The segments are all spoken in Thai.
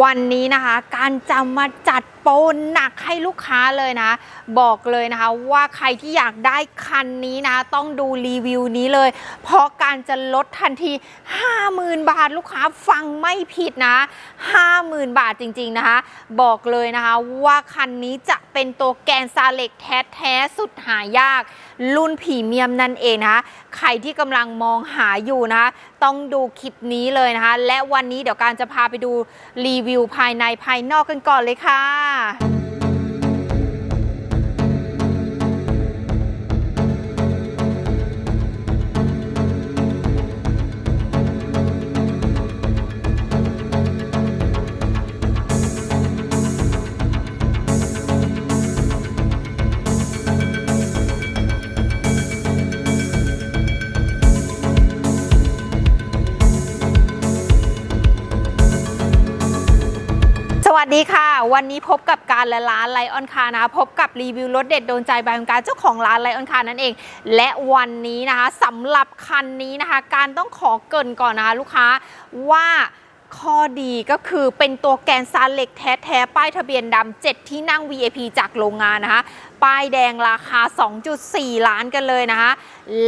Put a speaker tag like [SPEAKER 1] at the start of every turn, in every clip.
[SPEAKER 1] วันนี้นะคะ การจะมาจัด โปรหนักให้ลูกค้าเลยนะ บอกเลยนะคะว่าใครที่อยากได้คันนี้นะ ต้องดูรีวิวนี้เลย เพราะการจะลดทันที 50,000 บาทลูกค้าฟังไม่ผิดนะ 50,000 บาทจริง ๆนะคะ บอกเลยนะคะว่าคันนี้จะเป็นตัวแกนซาเล็กแท้ๆสุดหายาก รุ่นพรีเมียมนั่นเองนะคะใครที่กำลังมองหาอยู่นะคะต้องดูคลิปนี้เลยนะคะ และวันนี้เดี๋ยวการจะพาไปดูรีวิวภายในภายนอกกันก่อนเลยค่ะสวัสดีค่ะ วันนี้พบกับการและร้านไลออนคานะคะพบกับรีวิวรถเด็ดโดนใจบายองการเจ้าของร้านไลออนคานั่นเอง และวันนี้นะคะสำหรับคันนี้นะคะ การต้องขอเกินก่อนนะคะลูกค้าว่า ข้อดีก็คือเป็นตัวแกนซาเหล็กแท้ๆ ป้ายทะเบียนดำ7ที่นั่ง VIP จากโรงงานนะคะ ป้ายแดงราคา 2.4 ล้านกันเลยนะคะ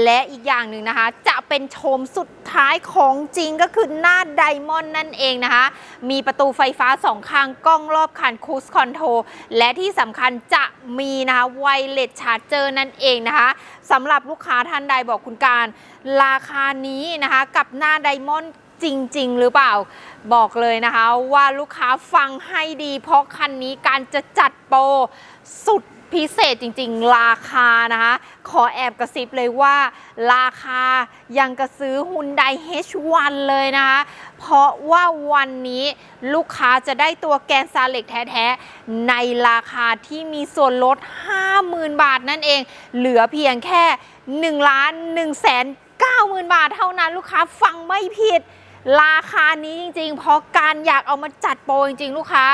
[SPEAKER 1] และอีกอย่างหนึ่งนะคะ จะเป็นโฉมสุดท้ายของจริงก็คือหน้าไดมอนด์นั่นเองนะคะ มีประตูไฟฟ้าสองข้างกล้องรอบคันคูสคอนโทรและที่สำคัญจะมีนะคะไวเลสชาร์เจอร์นั่นเองนะคะสำหรับลูกค้าท่านใดบอกคุณการ ราคานี้นะคะกับหน้าไดมอนด์ จริง ๆ หรือเปล่า บอกเลยนะคะ ว่าลูกค้าฟังให้ดี เพราะคันนี้การจะจัดโปรสุดพิเศษจริง ๆ ราคานะคะ ขอแอบกระซิบเลยว่า ราคายังกระซื้อฮุนได H1 เลยนะคะ เพราะว่าวันนี้ลูกค้าจะได้ตัวแกนซาเล็กแท้ๆ ในราคาที่มีส่วนลด 50,000 บาทนั่นเอง เหลือเพียงแค่1ล้าน1แสน90,000 บาทเท่านั้นลูกค้าฟังไม่ผิด ราคานี้จริงๆ เพราะการอยากเอามาจัดโปรจริงๆ ลูกค้า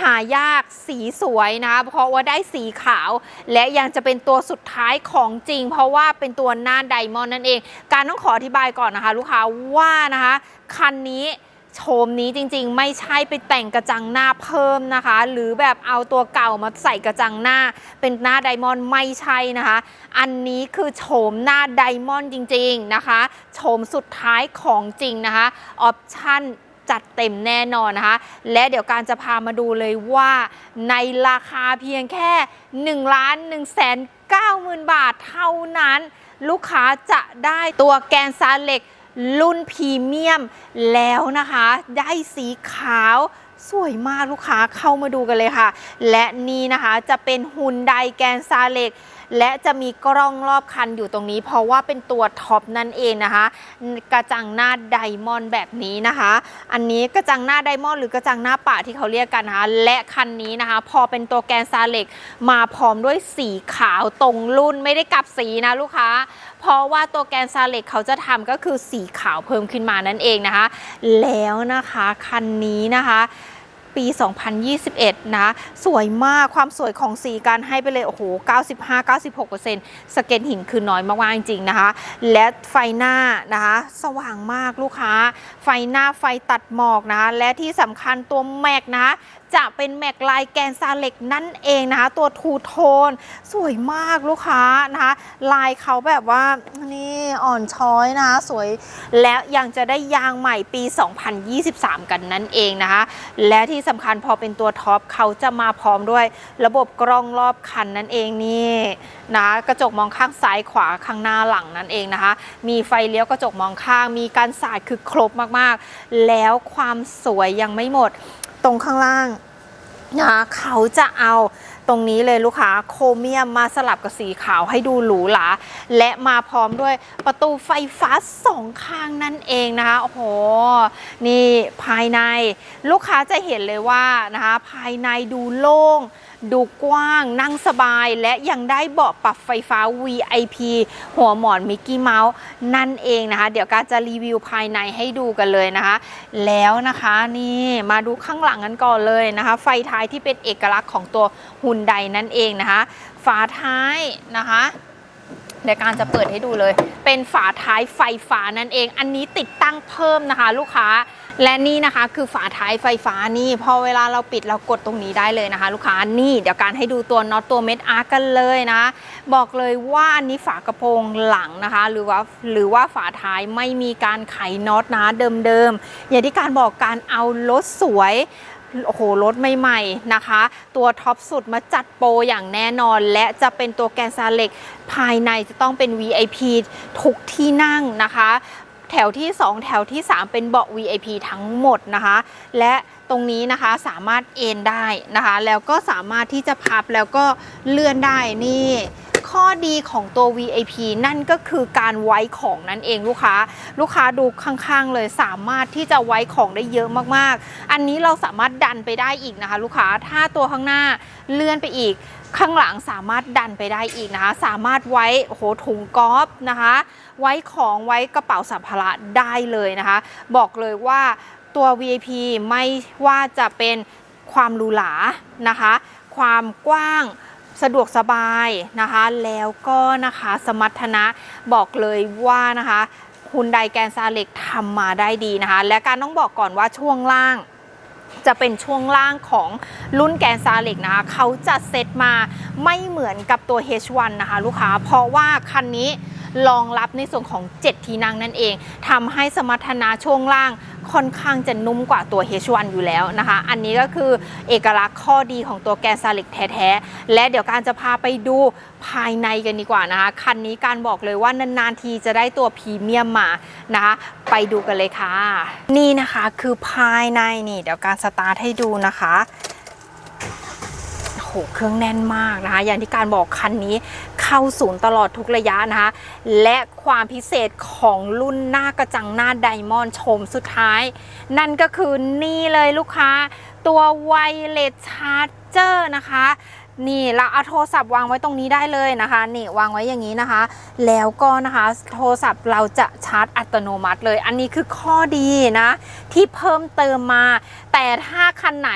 [SPEAKER 1] หายากสีสวยนะเพราะว่าได้สีขาว และยังจะเป็นตัวสุดท้ายของจริง เพราะว่าเป็นตัวหน้าไดมอนด์นั่นเอง การต้องขออธิบายก่อนนะคะ ลูกค้าว่านะคะ คันนี้ โฉมนี้จริงๆ ไม่ใช่ไปแต่งกระจังหน้าเพิ่มนะคะ หรือแบบเอาตัวเก่ามาใส่กระจังหน้า เป็นหน้าไดมอนด์ไม่ใช่นะคะ อันนี้คือโฉมหน้าไดมอนด์จริงๆนะคะโฉมสุดท้ายของจริงนะคะออปชั่นจัดเต็มแน่นอนนะคะ และเดี๋ยวการจะพามาดูเลยว่า ในราคาเพียงแค่1ล้าน1แสน9หมื่นบาทเท่านั้น ลูกค้าจะได้ตัวแกนซาเหล็ก รุ่นพรีเมียมแล้วนะคะ ได้สีขาวสวยมากลูกค้าเข้ามาดูกันเลยค่ะ และนี่นะคะจะเป็นหุ่นไดแกนซาเล็ก และจะมีกล้องรอบคันอยู่ตรงนี้ เพราะว่าเป็นตัวท็อปนั่นเองนะคะ กระจังหน้าไดมอนด์แบบนี้นะคะ อันนี้กระจังหน้าไดมอนด์หรือกระจังหน้าป่าที่เขาเรียกกันนะคะและคันนี้นะคะ พอเป็นตัวแกนซาเล็กมาพร้อมด้วยสีขาวตรงรุ่นไม่ได้กลับสีนะลูกค้า เพราะว่าตัวแกนซาเล็กเขาจะทำก็คือสีขาวเพิ่มขึ้นมานั่นเองนะคะ แล้วนะคะคันนี้นะคะ ปี 2021 นะ สวยมากความสวยของสีการให้ไปเลย โอ้โห 95-96%สเก็ตหินคือน้อยมากๆจริงๆนะคะ และไฟหน้านะคะ สว่างมากลูกค้า ไฟหน้าไฟตัดหมอกนะคะและที่สำคัญตัวแม็กนะคะ จะเป็นแม็กลายแกนซาเล็กนั่นเองนะคะ ตัวทูโทนสวยมากลูกค้านะคะ ลายเขาแบบว่านี่อ่อนช้อยนะคะสวยและยังจะได้ยางใหม่ปี 2023 กันนั่นเองนะคะ และที่สำคัญพอเป็นตัวท็อปเขาจะมาพร้อมด้วย ระบบกล้องรอบคันนั่นเองนี่นะกระจกมองข้างซ้ายขวาข้างหน้าหลังนั่นเองนะคะ มีไฟเลี้ยวกระจกมองข้าง มีการสาดคือครบมากๆ แล้วความสวยยังไม่หมด ตรงข้างล่างนะคะเขาจะเอาตรงนี้เลยลูกค้าโครเมียมมาสลับกับสีขาวให้ดูหรูหราและมาพร้อมด้วยประตูไฟฟ้าสองข้างนั่นเองนะคะโอ้โหนี่ภายในลูกค้าจะเห็นเลยว่านะคะภายในดูโล่ง ดูกว้างนั่งสบายและยังได้เบาะปรับไฟฟ้า VIP หัวหมอนมิกกี้เมาส์นั่นเองนะคะ เดี๋ยวการจะรีวิวภายในให้ดูกันเลยนะคะ แล้วนะคะนี่มาดูข้างหลังกันก่อนเลยนะคะ ไฟท้ายที่เป็นเอกลักษณ์ของตัวฮุนไดนั่นเองนะคะ ฝาท้ายนะคะเดี๋ยวการจะเปิดให้ดูเลย เป็นฝาท้ายไฟฟ้านั่นเอง อันนี้ติดตั้งเพิ่มนะคะ ลูกค้า และนี่นะคะคือฝาท้ายไฟฟ้านี่พอเวลาเราปิดเรากดตรงนี้ได้เลยนะคะ ลูกค้านี่เดี๋ยวการให้ดูตัวน็อตตัวเม็ดอาร์กันเลยนะ บอกเลยว่าอันนี้ฝากระโปรงหลังนะคะ หรือว่าหรือว่าฝาท้ายไม่มีการไขน็อตนะเดิมๆอย่างที่การบอกการเอารถสวยโอ้โหรถใหม่ๆนะคะ ตัวท็อปสุดมาจัดโปรอย่างแน่นอน และจะเป็นตัวแกนซาเล็กภายในจะต้องเป็น VIP ทุกที่นั่งนะคะ แถวที่ 2 แถวที่ 3 เป็นเบาะ VIP ทั้งหมดนะคะ และตรงนี้นะคะสามารถเอนได้นะคะ แล้วก็สามารถที่จะพับแล้วก็เลื่อนได้นี่ข้อดีของตัว VIP นั่นก็คือการไว้ของนั่นเองลูกค้า ลูกค้าดูข้างๆ เลยสามารถที่จะไว้ของได้เยอะมากๆ อันนี้เราสามารถดันไปได้อีกนะคะ ลูกค้าถ้าตัวข้างหน้าเลื่อนไปอีก ข้างหลังสามารถดันไปได้อีกนะคะ สามารถไว้โอ้โหถุงกอล์ฟนะคะ ไว้ของไว้กระเป๋าสัมภาระได้เลยนะคะ บอกเลยว่าตัว VIP ไม่ว่าจะเป็นความหรูหรานะคะ ความกว้างสะดวกสบายนะคะ แล้วก็นะคะสมรรถนะบอกเลยว่านะคะฮุนไดแกนซาเล็กทำมาได้ดีนะคะ และการต้องบอกก่อนว่าช่วงล่างจะเป็นช่วงล่างของรุ่นแกนซาเล็กนะคะ เขาจะเซตมาไม่เหมือนกับตัว H1 นะคะ ลูกค้า เพราะว่าคันนี้ รองรับในส่วนของ 7 ที่นั่งนั่นเองทำให้สมรรถนะช่วงล่างค่อนข้างจะนุ่มกว่าตัว H1 อยู่แล้วนะคะ อันนี้ก็คือเอกลักษณ์ข้อดีของตัวแกนซาล็กแท้ๆ และเดี๋ยวการจะพาไปดูภายในกันดีกว่านะคะ คันนี้การบอกเลยว่านานๆทีจะได้ตัวพรีเมียมมานะคะ ไปดูกันเลยค่ะ นี่นะคะคือภายในนี่ เดี๋ยวการสตาร์ทให้ดูนะคะ หเครื่องแน่นมากนะคะ อย่างที่การบอกคันนี้เข้าศูนย์ตลอดทุกระยะนะคะ และความพิเศษของรุ่นหน้ากระจังหน้าไดมอนด์ชมสุดท้าย นั่นก็คือนี่เลยลูกค้า ตัวไวเลสชาร์จเจอร์นะคะนี่เราเอาโทรศัพท์วางไว้ตรงนี้ได้เลยนะคะ นี่วางไว้อย่างนี้นะคะ แล้วก็นะคะโทรศัพท์เราจะชาร์จอัตโนมัติเลย อันนี้คือข้อดีนะ ที่เพิ่มเติมมา แต่ถ้าคันไหน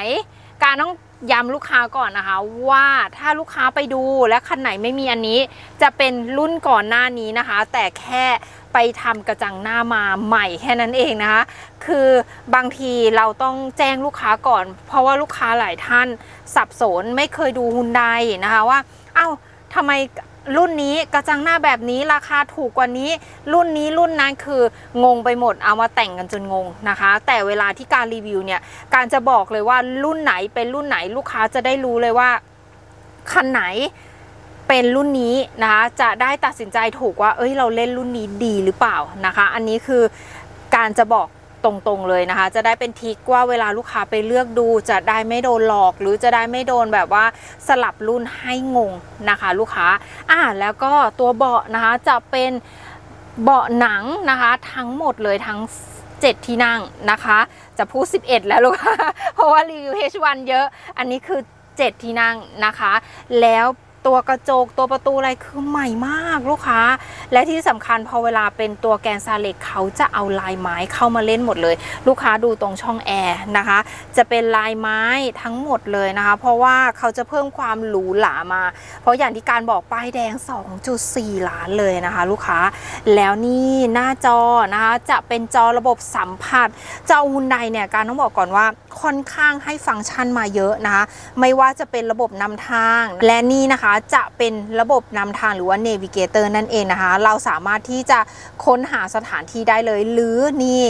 [SPEAKER 1] การต้อง ย้ำลูกค้าก่อนนะคะ ว่าถ้าลูกค้าไปดูและคันไหนไม่มีอันนี้ จะเป็นรุ่นก่อนหน้านี้นะคะ แต่แค่ไปทำกระจังหน้ามาใหม่แค่นั้นเองนะคะ คือบางทีเราต้องแจ้งลูกค้าก่อน เพราะว่าลูกค้าหลายท่านสับสนไม่เคยดูฮุนไดนะคะว่า เอ้าทำไมรุ่นนี้กระจังหน้าแบบนี้ราคาถูกกว่านี้ รุ่นนี้รุ่นนั้นคืองงไปหมดเอามาแต่งกันจนงงนะคะ แต่เวลาที่การรีวิวเนี่ยการจะบอกเลยว่ารุ่นไหนเป็นรุ่นไหนลูกค้าจะได้รู้เลยว่าคันไหนเป็นรุ่นนี้นะคะจะได้ตัดสินใจถูกว่า เอ้ยเราเล่นรุ่นนี้ดีหรือเปล่านะคะ อันนี้คือการจะบอก ตรงๆเลยนะคะ จะได้เป็นทิกว่าเวลาลูกค้าไปเลือกดู จะได้ไม่โดนหลอก หรือจะได้ไม่โดนแบบว่าสลับรุ่นให้งงนะคะ ลูกค้าอ่าแล้วก็ตัวเบาะนะคะจะเป็นเบาะหนังนะคะ ทั้งหมดเลยทั้ง7 ที่นั่งนะคะ จะพูด 11 แล้วลูกค้าเพราะว่ารีวิว H1 เยอะ อันนี้คือ 7 ที่นั่งนะคะ แล้ว ตัวกระจกตัวประตูอะไรคือใหม่มากลูกค้า และที่สำคัญพอเวลาเป็นตัวแกนซาเล็กเขาจะเอาลายไม้เข้ามาเล่นหมดเลย ลูกค้าดูตรงช่องแอร์นะคะ จะเป็นลายไม้ทั้งหมดเลยนะคะ เพราะว่าเขาจะเพิ่มความหรูหรามา เพราะอย่างที่การบอกป้ายแดง 2.4 ล้านเลยนะคะ ลูกค้าแล้วนี่หน้าจอนะคะจะเป็นจอระบบสัมผัสเจ้าฮุนไดเนี่ยการต้องบอกก่อนว่าค่อนข้างให้ฟังก์ชันมาเยอะนะคะ ไม่ว่าจะเป็นระบบนำทาง และนี่นะคะจะเป็นระบบนำทางหรือว่า Navigator นั่นเองนะคะ เราสามารถที่จะค้นหาสถานที่ได้เลย หรือนี่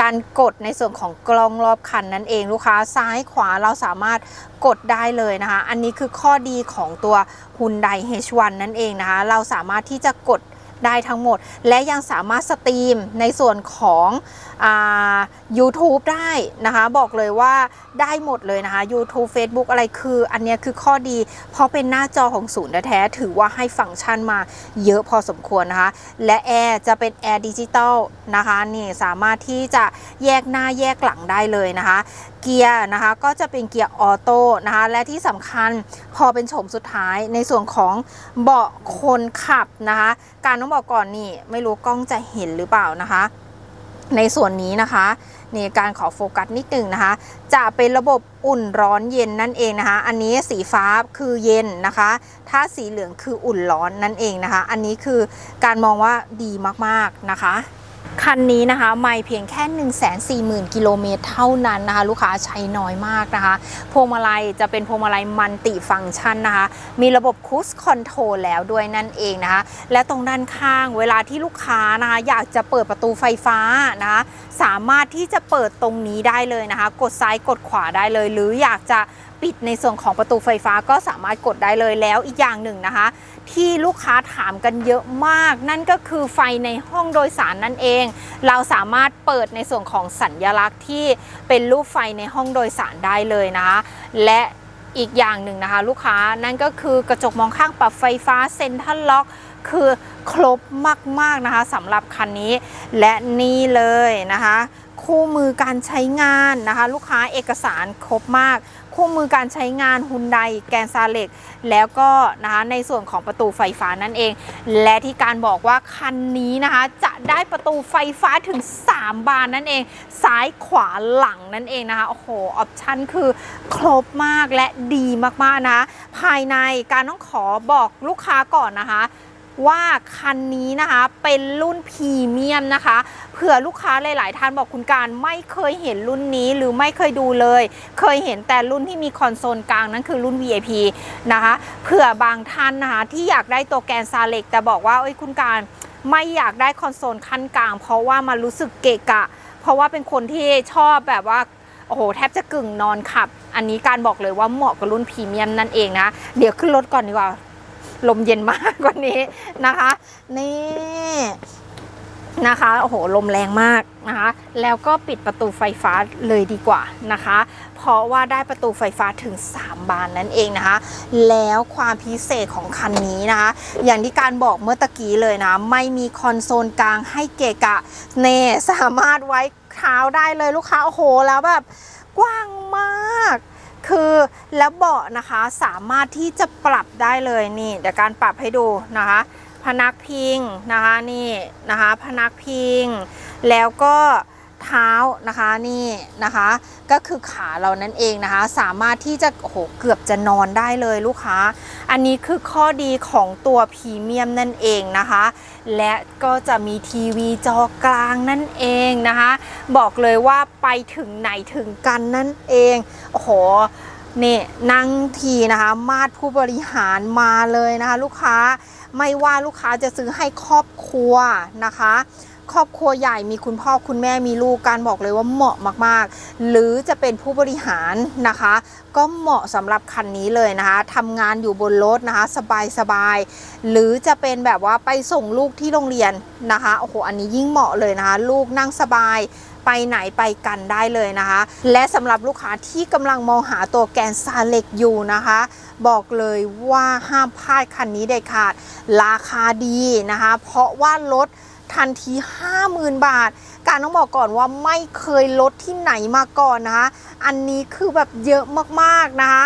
[SPEAKER 1] การกดในส่วนของกล้องรอบคันนั่นเองลูกค้าซ้ายขวาเราสามารถกดได้เลยนะคะ อันนี้คือข้อดีของตัว Hyundai H1 นั่นเองนะคะ เราสามารถที่จะกดได้ทั้งหมด และยังสามารถสตรีมในส่วนของ YouTube ได้นะคะบอกเลยว่าได้หมดเลยนะคะ YouTube Facebook อะไรคืออันนี้คือข้อดี เพราะเป็นหน้าจอของศูนย์แท้ถือว่าให้ฟังก์ชันมาเยอะพอสมควรนะคะ และแอร์จะเป็นแอร์ดิจิตอลนะคะนี่สามารถที่จะแยกหน้าแยกหลังได้เลยนะคะ เกียร์นะคะก็จะเป็นเกียร์ออโต้นะคะและที่สำคัญพอเป็นโฉมสุดท้ายในส่วนของเบาะคนขับนะคะ การต้องบอกก่อนนี่ไม่รู้กล้องจะเห็นหรือเปล่านะคะ ในส่วนนี้นะคะนี่การขอโฟกัสนิดหนึ่งนะคะ จะเป็นระบบอุ่นร้อนเย็นนั่นเองนะคะ อันนี้สีฟ้าคือเย็นนะคะ ถ้าสีเหลืองคืออุ่นร้อนนั่นเองนะคะ อันนี้คือการมองว่าดีมากๆนะคะ คันนี้นะคะไม่เพียงแค่ 1 4 0 0 0 0 กิโลเมตรเท่านั้นนะคะ ลูกค้าใช้น้อยมากนะคะพวงมาลัยจะเป็นพวงมาลัยมัลติฟังก์ชันนะคะ มีระบบคูสคอนโทรลแล้วด้วยนั่นเองนะคะ และตรงด้านข้างเวลาที่ลูกค้านะคะอยากจะเปิดประตูไฟฟ้านะคะ สามารถที่จะเปิดตรงนี้ได้เลยนะคะ กดซ้ายกดขวาได้เลย หรืออยากจะปิดในส่วนของประตูไฟฟ้าก็สามารถกดได้เลยแล้วอีกอย่างหนึ่งนะคะ ที่ลูกค้าถามกันเยอะมาก นั่นก็คือไฟในห้องโดยสารนั่นเอง เราสามารถเปิดในส่วนของสัญญลักษณ์ที่เป็นรูปไฟในห้องโดยสารได้เลยนะคะและอีกอย่างหนึ่งนะคะ ลูกค้านั่นก็คือกระจกมองข้างปรับไฟฟ้าเซ็นทรัลล็อก คือครบมากๆนะคะสำหรับคันนี้ และนี่เลยนะคะ คู่มือการใช้งานนะคะ ลูกค้าเอกสารครบมาก คู่มือการใช้งานฮุนไดแกนซาเล็กแล้วก็นะคะในส่วนของประตูไฟฟ้านั่นเอง และที่การบอกว่าคันนี้นะคะจะได้ประตูไฟฟ้าถึง 3 บานนั่นเอง ซ้ายขวาหลังนั่นเองนะคะโอ้โหออปชั่นคือครบมากและดีมากๆนะะภายในการต้องขอบอกลูกค้าก่อนนะคะ ว่าคันนี้นะคะเป็นรุ่นพรีเมียมนะคะ เผื่อลูกค้าหลาย ๆ ท่านบอกคุณการไม่เคยเห็นรุ่นนี้หรือไม่เคยดูเลย เคยเห็นแต่รุ่นที่มีคอนโซลกลางนั่นคือรุ่น VIP นะคะเผื่อบางท่านนะคะที่อยากได้ตัวแกนซาเล็กแต่บอกว่าเอ้ยคุณการไม่อยากได้คอนโซลขั้นกลาง เพราะว่ามันรู้สึกเกะกะ เพราะว่าเป็นคนที่ชอบแบบว่าโอ้โหแทบจะกึ่งนอนขับ อันนี้การบอกเลยว่าเหมาะกับรุ่นพรีเมียมนั่นเองนะ เดี๋ยวขึ้นรถก่อนดีกว่า ลมเย็นมากกว่านี้นะคะ นี่นะคะโอ้โหลมแรงมากนะคะ แล้วก็ปิดประตูไฟฟ้าเลยดีกว่านะคะ เพราะว่าได้ประตูไฟฟ้าถึง 3 บานนั่นเองนะคะ แล้วความพิเศษของคันนี้นะคะ อย่างที่การบอกเมื่อตะกี้เลยนะ ไม่มีคอนโซลกลางให้เกะกะเน่สามารถไว้เท้าได้เลยลูกค้าโอ้โหแล้วแบบกว้างมาก คือแล้วเบาะนะคะสามารถที่จะปรับได้เลยนี่เดี๋ยวการปรับให้ดูนะคะ พนักพิงนะคะนี่นะคะ พนักพิง แล้วก็เท้านะคะนี่นะคะ ก็คือขาเรานั่นเองนะคะ สามารถที่จะโอ้โหเกือบจะนอนได้เลยลูกค้า อันนี้คือข้อดีของตัวพรีเมียมนั่นเองนะคะ และก็จะมีทีวีจอกลางนั่นเองนะคะ บอกเลยว่าไปถึงไหนถึงกันนั่นเอง โอ้โหนี่นั่งทีนะคะ มาดผู้บริหารมาเลยนะคะ ลูกค้าไม่ว่าลูกค้าจะซื้อให้ครอบครัวนะคะ ครอบครัวใหญ่มีคุณพ่อคุณแม่มีลูกการบอกเลยว่าเหมาะมากๆ หรือจะเป็นผู้บริหารนะคะ ก็เหมาะสำหรับคันนี้เลยนะคะทำงานอยู่บนรถนะคะ สบายๆ หรือจะเป็นแบบว่าไปส่งลูกที่โรงเรียนนะคะโอ้โหอันนี้ยิ่งเหมาะเลยนะคะ ลูกนั่งสบายไปไหนไปกันได้เลยนะคะ และสำหรับลูกค้าที่กำลังมองหาตัวแกนซาเล็กอยู่นะคะ บอกเลยว่าห้ามพลาดคันนี้เด็ดขาด ราคาดีนะคะ เพราะว่าลด ทันที 50,000 บาท การต้องบอกก่อนว่าไม่เคยลดที่ไหนมาก่อนนะคะ อันนี้คือแบบเยอะมากๆนะคะ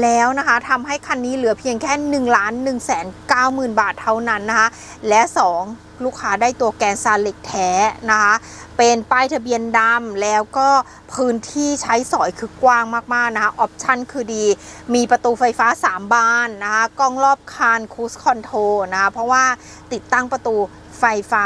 [SPEAKER 1] แล้วนะคะทำให้คันนี้เหลือเพียงแค่1ล้าน1 9 0 0 0 0บาทเท่านั้นนะคะ และ 2 ลูกค้าได้ตัวแกนซาเล็กแท้นะคะเป็นป้ายทะเบียนดำแล้วก็พื้นที่ใช้สอยคือกว้างมากๆนะคะออปชั่นคือดี มีประตูไฟฟ้า 3 บานนะคะกล้องรอบคันคูสคอนโทรนะคะเพราะว่าติดตั้งประตู ไฟฟ้า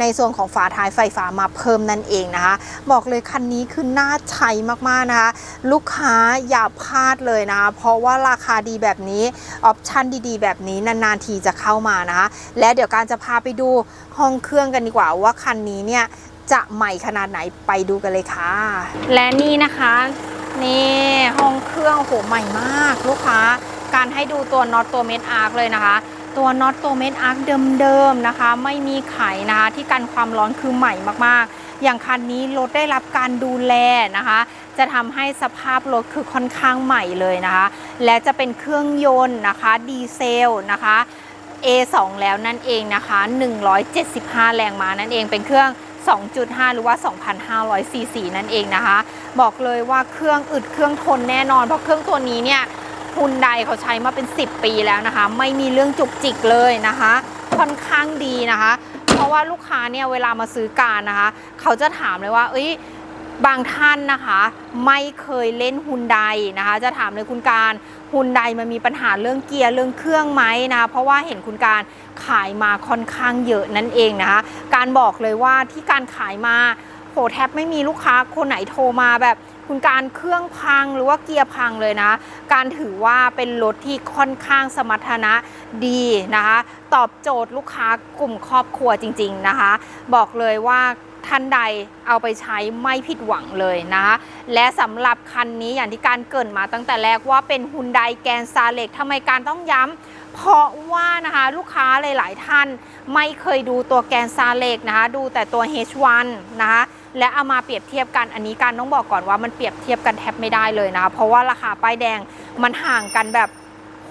[SPEAKER 1] ในส่วนของฝาท้ายไฟฟ้ามาเพิ่มนั่นเองนะคะ บอกเลยคันนี้คือน่าใช้มากๆนะคะ ลูกค้าอย่าพลาดเลยนะคะเพราะว่าราคาดีแบบนี้ ออปชั่นดีๆ แบบนี้นานๆทีจะเข้ามานะคะ และเดี๋ยวการจะพาไปดูห้องเครื่องกันดีกว่าว่าคันนี้เนี่ยจะใหม่ขนาดไหนไปดูกันเลยค่ะ และนี่นะคะนี่ห้องเครื่องโหใหม่มาก ลูกค้าการให้ดูตัวน็อตตัวเม็ดอาร์คเลยนะคะ ตัวน็อตตัวเม็ดอาร์คเดิมๆนะคะ ไม่มีไขนะคะที่กันความร้อนคือใหม่มากๆ อย่างคันนี้รถได้รับการดูแลนะคะ จะทำให้สภาพรถคือค่อนข้างใหม่เลยนะคะ และจะเป็นเครื่องยนต์นะคะดีเซลนะคะ A2 แล้วนั่นเองนะคะ 175 แรงม้านั่นเองเป็นเครื่อง 2.5 หรือว่า 2,500ซีซีนั่นเองนะคะ บอกเลยว่าเครื่องอึดเครื่องทนแน่นอน เพราะเครื่องตัวนี้เนี่ย ฮุนไดเขาใช้มาเป็น 10 ปีแล้วนะคะ ไม่มีเรื่องจุกจิกเลยนะคะ ค่อนข้างดีนะคะ เพราะว่าลูกค้าเนี่ยเวลามาซื้อการนะคะ เขาจะถามเลยว่า เอ้ยบางท่านนะคะไม่เคยเล่นฮุนไดนะคะ จะถามเลยคุณการฮุนไดมันมีปัญหาเรื่องเกียร์เรื่องเครื่องไหมนะคะเพราะว่าเห็นคุณการขายมาค่อนข้างเยอะนั่นเองนะคะ การบอกเลยว่าที่การขายมาโหแทบไม่มีลูกค้าคนไหนโทรมาแบบ คุณการเครื่องพังหรือว่าเกียร์พังเลยนะ การถือว่าเป็นรถที่ค่อนข้างสมรรถนะดีนะคะ ตอบโจทย์ลูกค้ากลุ่มครอบครัวจริง ๆนะคะ บอกเลยว่าท่านใดเอาไปใช้ไม่ผิดหวังเลยนะคะและสำหรับคันนี้อย่างที่การเกรินมาตั้งแต่แรกว่าเป็นฮุนไดแกนซาเล็กทำไมการต้องย้ำเพราะว่านะคะลูกค้าหลาย ๆ ท่านไม่เคยดูตัวแกนซาเล็กนะคะ ดูแต่ตัว H1 นะคะ และเอามาเปรียบเทียบกันอันนี้การต้องบอกก่อนว่ามันเปรียบเทียบกันแทบไม่ได้เลยนะคะ เพราะว่าราคาป้ายแดงมันห่างกันแบบโห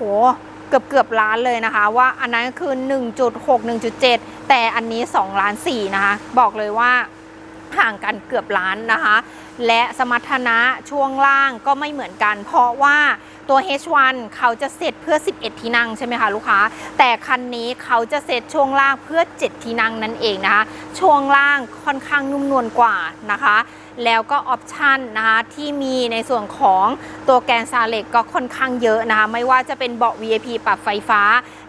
[SPEAKER 1] เกือบเกือบล้านเลยนะคะ ว่าอันนั้นคือ 1.6 1.7 แต่อันนี้2ล้าน4นะคะ บอกเลยว่าห่างกันเกือบล้านนะคะ และสมรรถนะช่วงล่างก็ไม่เหมือนกัน เพราะว่าตัว H1 เขาจะเซตเพื่อ 11 ที่นั่งใช่ไหมคะลูกค้า แต่คันนี้เขาจะเซตช่วงล่างเพื่อ 7 ที่นั่งนั่นเองนะคะ ช่วงล่างค่อนข้างนุ่มนวลกว่านะคะ แล้วก็ออปชันนะคะที่มีในส่วนของตัวแกนซาเล็กก็ค่อนข้างเยอะนะคะ ไม่ว่าจะเป็นเบาะ VIP ปรับไฟฟ้า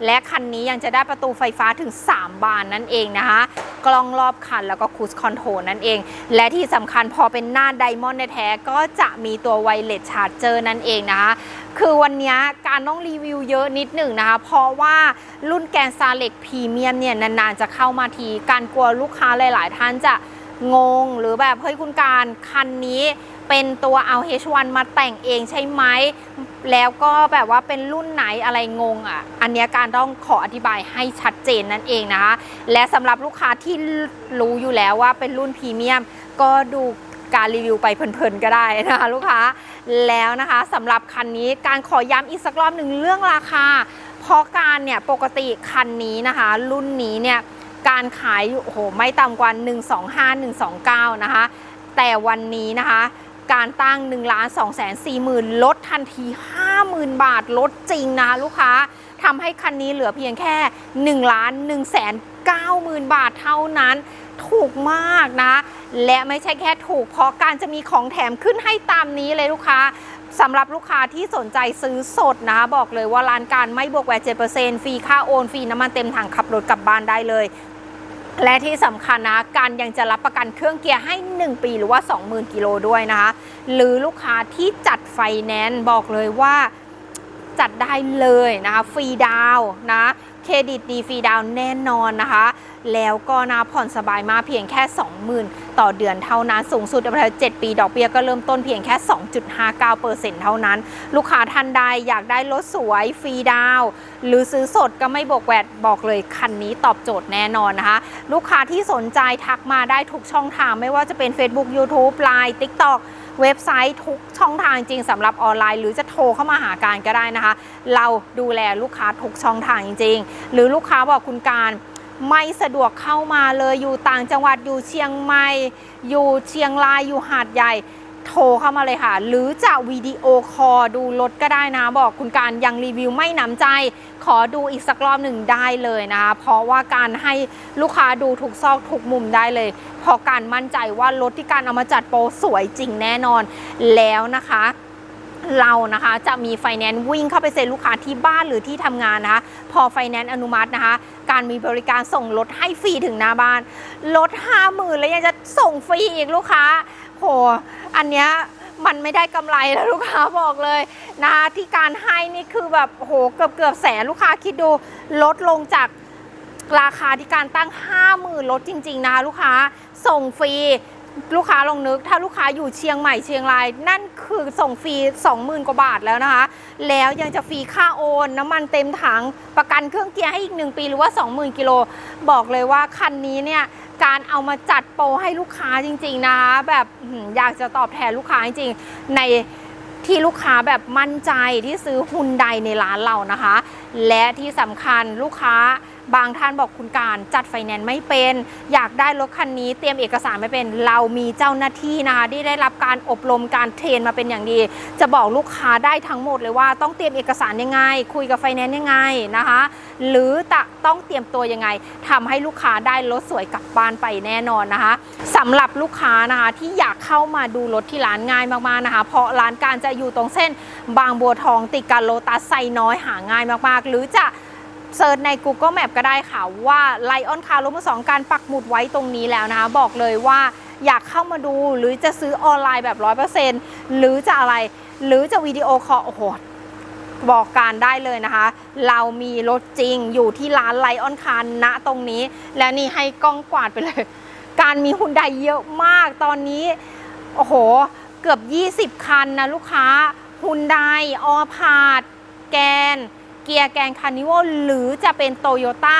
[SPEAKER 1] และคันนี้ยังจะได้ประตูไฟฟ้าถึง 3 บานนั่นเองนะคะ กล้องรอบคันแล้วก็คูสคอนโทรลนั่นเอง และที่สำคัญพอเป็นหน้าไดมอนด์แท้ก็จะมีตัวไวเลสชาร์จเจอร์นั่นเองนะคะคือวันนี้การต้องรีวิวเยอะนิดหนึ่งนะคะ เพราะว่ารุ่นแกนซาเล็กพรีเมียมเนี่ยนานๆจะเข้ามาที การกลัวลูกค้าหลาย ๆ ท่านจะงงหรือแบบเฮ้ยคุณการคันนี้เป็นตัวเอา H1 มาแต่งเองใช่ไหม แล้วก็แบบว่าเป็นรุ่นไหนอะไรงงอะ อันเนี้ยการต้องขออธิบายให้ชัดเจนนั่นเองนะคะ และสำหรับลูกค้าที่รู้อยู่แล้วว่าเป็นรุ่นพรีเมียม ก็ดูการรีวิวไปเพลินๆก็ได้นะคะลูกค้า แล้วนะคะสำหรับคันนี้การขอย้ำอีกสักรอบหนึ่งเรื่องราคา เพราะการเนี่ยปกติคันนี้นะคะ รุ่นนี้เนี่ยการขายอยู่โอ้โหไม่ต่ำกว่า 125 129 นะคะ แต่วันนี้นะคะการตั้ง1ล้าน2แสน4หมื่นลดทันที 50,000 บาทลดจริงนะคะลูกค้าทำให้คันนี้เหลือเพียงแค่1ล้าน1แสน9หมื่นบาทเท่านั้น ถูกมากนะ และไม่ใช่แค่ ถูกเพราะการจะมีของแถมขึ้นให้ตามนี้เลยลูกค้าสำหรับลูกค้าที่สนใจซื้อสดนะบอกเลยว่าร้านการไม่บวกแวด7%ฟรีค่าโอนฟรีน้ำมันเต็มถังขับรถกลับบ้านได้เลย และที่สำคัญนะการยังจะรับประกันเครื่องเกียร์ให้ 1 ปีหรือว่า 20,000 กิโลด้วยนะคะหรือลูกค้าที่จัดไฟแนนซ์บอกเลยว่าจัดได้เลยนะคะฟรีดาวนะเครดิตดีฟรีดาวแน่นอนนะคะ แล้วก็นะผ่อนสบายมากเพียงแค่ 20,000 ต่อเดือนเท่านั้น สูงสุดประมาณ7ปี ดอกเบี้ยก็เริ่มต้นเพียงแค่ 2.59%เท่านั้น ลูกค้าท่านใดอยากได้รถสวยฟรีดาว หรือซื้อสดก็ไม่บวกแวดบอกเลยคันนี้ตอบโจทย์แน่นอนนะคะ ลูกค้าที่สนใจทักมาได้ทุกช่องทางไม่ว่าจะเป็น Facebook YouTube Line TikTok เว็บไซต์ทุกช่องทางจริงสำหรับออนไลน์ หรือจะโทรเข้ามาหาการก็ได้นะคะ เราดูแลลูกค้าทุกช่องทางจริง ๆ หรือลูกค้าบอกคุณการ ไม่สะดวกเข้ามาเลยอยู่ต่างจังหวัดอยู่เชียงใหม่อยู่เชียงรายอยู่หาดใหญ่โทรเข้ามาเลยค่ะ หรือจะวิดีโอคอลดูรถก็ได้นะ บอกคุณการยังรีวิวไม่หนำใจ ขอดูอีกสักรอบหนึ่งได้เลยนะคะ เพราะว่าการให้ลูกค้าดูทุกซอกทุกมุมได้เลยเพราะการมั่นใจว่ารถที่การเอามาจัดโปรสวยจริงแน่นอนแล้วนะคะ เรานะคะจะมีไฟแนนซ์วิ่งเข้าไปเซ็นลูกค้าที่บ้านหรือที่ทำงานนะคะ พอไฟแนนซ์อนุมัตินะคะ การมีบริการส่งรถให้ฟรีถึงหน้าบ้านลดห้าหมื่นแล้วยังจะส่งฟรีอีกลูกค้าโหอันเนี้ยมันไม่ได้กำไรแล้วลูกค้าบอกเลยนะคะที่การให้นี่คือแบบโหเกือบเกือบแสนลูกค้าคิดดูลดลงจากราคาที่การตั้ง 50,000ลดจริง ๆ นะคะลูกค้าส่งฟรี ลูกค้าลองนึก ถ้าลูกค้าอยู่เชียงใหม่เชียงราย นั่นคือส่งฟรี 20,000 กว่าบาทแล้วนะคะ แล้วยังจะฟรีค่าโอน น้ำมันเต็มถัง ประกันเครื่องเกียร์ให้อีก 1 ปีหรือว่า 20,000 กิโล บอกเลยว่าคันนี้เนี่ย การเอามาจัดโปรให้ลูกค้าจริง ๆ นะคะแบบอื้อหืออยากจะตอบแทนลูกค้าจริงๆในที่ลูกค้าแบบมั่นใจที่ซื้อฮุนไดในร้านเรานะคะ และที่สำคัญลูกค้า บางท่านบอกคุณการจัดไฟแนนซ์ไม่เป็น อยากได้รถคันนี้เตรียมเอกสารไม่เป็น เรามีเจ้าหน้าที่นะคะที่ได้รับการอบรมการเทรนมาเป็นอย่างดี จะบอกลูกค้าได้ทั้งหมดเลยว่าต้องเตรียมเอกสารยังไง คุยกับไฟแนนซ์ยังไงนะคะ หรือจะต้องเตรียมตัวยังไงทำให้ลูกค้าได้รถสวยกลับบ้านไปแน่นอนนะคะสำหรับลูกค้านะคะที่อยากเข้ามาดูรถที่ร้านง่ายมากๆนะคะ เพราะร้านการจะอยู่ตรงเส้นบางบัวทองติดกับโลตัสไซน้อยหาง่ายมากๆ หรือจะ เซิร์ชใน Google Map ก็ได้ค่ะว่าไลออนคาร์รถมือสองการปักหมุดไว้ตรงนี้แล้วนะคะ บอกเลยว่าอยากเข้ามาดูหรือจะซื้อออนไลน์แบบ 100%หรือจะอะไรหรือจะวิดีโอคอลโอ้โหบอกการได้เลยนะคะ เรามีรถจริงอยู่ที่ร้านไลออนคารณตรงนี้ และนี่ให้กล้องกวาดไปเลย การมีหุ่นใดเยอะมากตอนนี้ โอ้โห เกือบ 20 คันนะลูกค้าหุ่นไดออพาดแกน เกียร์แกนคานิวหรือจะเป็นโตโยต้า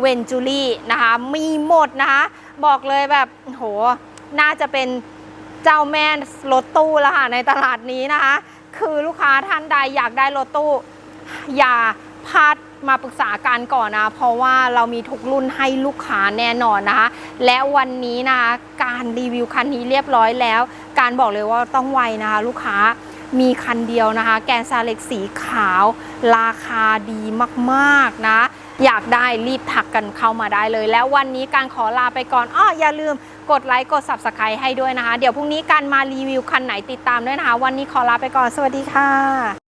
[SPEAKER 1] เวนจูรี่นะคะ มีหมดนะคะ บอกเลยแบบโห น่าจะเป็นเจ้าแม่รถตู้แล้วค่ะในตลาดนี้นะคะ คือลูกค้าท่านใดอยากได้รถตู้ อย่าพลาดมาปรึกษากันก่อนนะ เพราะว่าเรามีทุกรุ่นให้ลูกค้าแน่นอนนะคะ และวันนี้นะคะ การรีวิวคันนี้เรียบร้อยแล้ว การบอกเลยว่าต้องไวนะคะ ลูกค้า มีคันเดียวนะคะ แกนซาเล็กสีขาว ราคาดีมากๆนะ อยากได้รีบถักกันเข้ามาได้เลย แล้ววันนี้การขอลาไปก่อนอ้ออย่าลืมกดไลค์กด subscribe ให้ด้วยนะคะ เดี๋ยวพรุ่งนี้การมารีวิวคันไหนติดตามด้วยนะคะ วันนี้ขอลาไปก่อนสวัสดีค่ะ